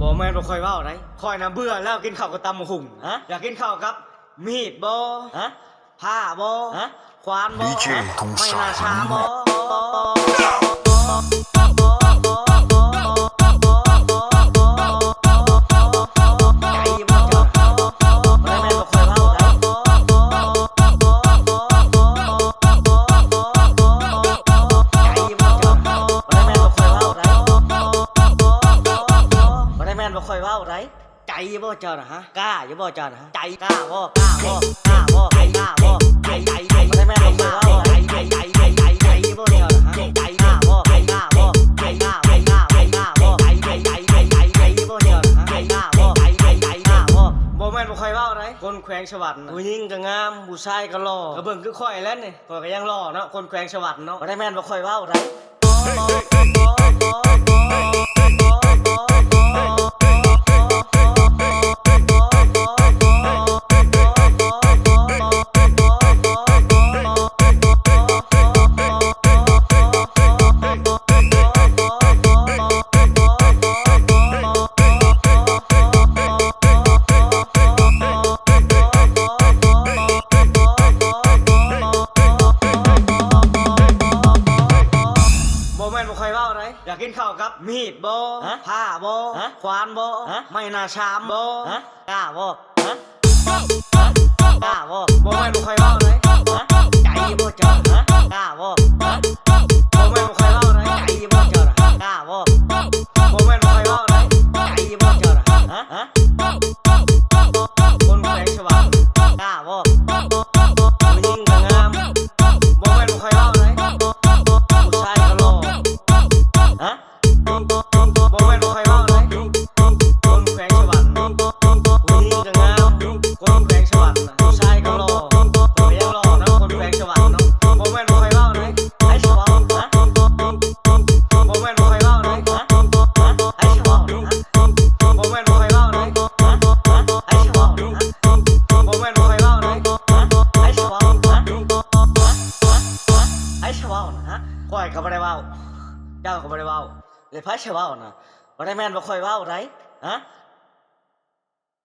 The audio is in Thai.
บ่แม่นบ่ค่อยเว้าได้ค่อยน่ะเบื่อแล้วกินข้าวกับตำบักหุ่งฮะอยากกินข้าวกับ มีดบ่ฮะผ้าบ่ฮะควานบ่ DJ ธงไม่ศัน่ากดิ์ช้าบ่ ใจบ่เจ้านะฮะกล้าอยู่บ่เจ้านะฮะใจกล้าบ่กล้าบ่กล้าบ่ใจกล้าบ่ใจใจใจบ่ได้แม่นบ่ค่อยเว้าได้ใจใจใจใจใจบ่เจ้านะฮะใจกล้าบ่ใจกล้าบ่ใจกล้าใจกล้าใจกล้าบ่ใจใจใจใจใจใจบ่เจ้านะฮะใจกล้าบ่ใจใจใจกล้าบ่บ่แม่นบ่ค่อยเว้าได้คนแขวงสวรรค์น่ะผู้หญิงก็งามผู้ชายก็หล่อก็เบิ่งคือข่อยแล้วนี่ข่อยก็ยังหล่อเนาะคนแขวงสวรรค์เนาะบ่ได้แม่นบ่ค่อยเว้าได้ แม่นบ่ค่อยเว้าได้อยากกินข้าวกับ มีดบ่ฮะผ้าบ่ฮะควานบ่ฮะไม่น่าชามบ่ฮะกล้าบ่ฮะกล้าบ่บ่แม่นบ่ค่อยเก้อยก็ไม่ได้เว้าเจ้าก็ไม่ได้เว้าเลยพระเชว่านะไม่ได้แม่นบ่ค่อยเว้าไรฮะ